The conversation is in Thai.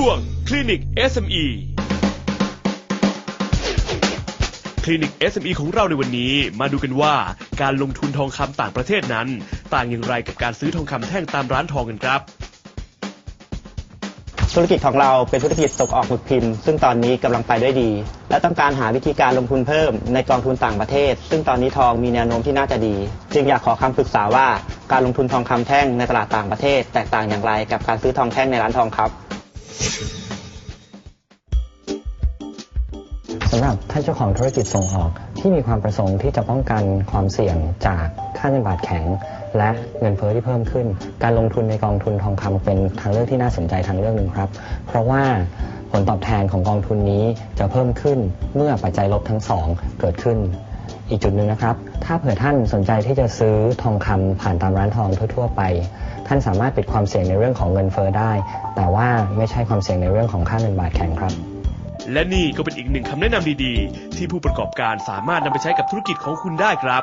ช่วงคลินิก SME คลินิก SME ของเราในวันนี้มาดูกันว่าการลงทุนทองคำต่างประเทศนั้น ต่างอย่างไรกับการซื้อทองคำแท่งตามร้านทองกันครับ ธุรกิจของเราเป็นธุรกิจส่งออกหมึกพิมพ์ ซึ่งตอนนี้กำลังไปได้ดี และต้องการหาวิธีการลงทุนเพิ่มในกองทุนต่างประเทศ ซึ่งตอนนี้ทองมีแนวโน้มที่น่าจะดี จึงอยากขอคำปรึกษาว่าการลงทุนทองคำแท่งในตลาดต่างประเทศ แตกต่างอย่างไรกับการซื้อทองแท่งในร้านทองครับ สำหรับท่านเจ้าของธุรกิจส่งออกที่มีความประสงค์ที่จะป้องกันความเสี่ยงจากค่าเงินบาทแข็ง และเงินเฟ้อที่เพิ่มขึ้น การลงทุนในกองทุนทองคำเป็นทางเลือกที่น่าสนใจทางเลือกหนึ่งครับ เพราะว่าผลตอบแทนของกองทุนนี้จะเพิ่มขึ้นเมื่อปัจจัยลบทั้งสองเกิดขึ้น อีกจุดหนึ่งนะครับ ถ้าเผื่อท่านสนใจที่จะซื้อทองคำผ่านตามร้านทองทั่ว ๆ ไป ท่านสามารถปิดความเสี่ยงในเรื่องของเงินเฟ้อได้ แต่ว่าไม่ใช่ความเสี่ยงในเรื่องของค่าเงินบาทแข็งครับ และนี่ก็เป็นอีกหนึ่งคำแนะนำดีๆ ที่ผู้ประกอบการสามารถนำไปใช้กับธุรกิจของคุณได้ครับ